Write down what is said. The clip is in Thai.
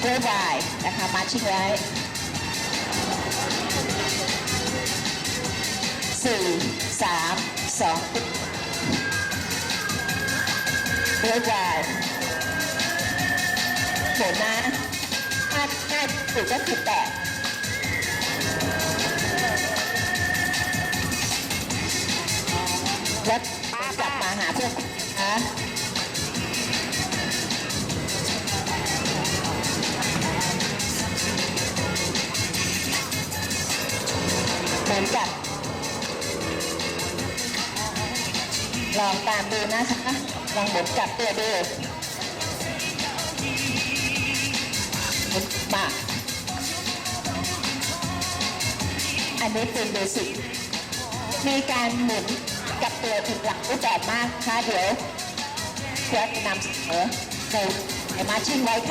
เรื่อยายนะคะมาชิงไว้สี่สามสองเรื่อยายผลนะถ้าถ้าถูกก็คือแปดแล้วกลับมาหาเพื่อนนะ เหมือนกับ ลองตามดูนะคะลองหมุนกลับตัวดูหมุนมาอันนี้เป็นเบสิกในการหมุนกับตัวถึงหลักรูปแบบมากค่ะเดี๋ยวเพื่อนำเสนอในมาชิ่งไว้ค่ะ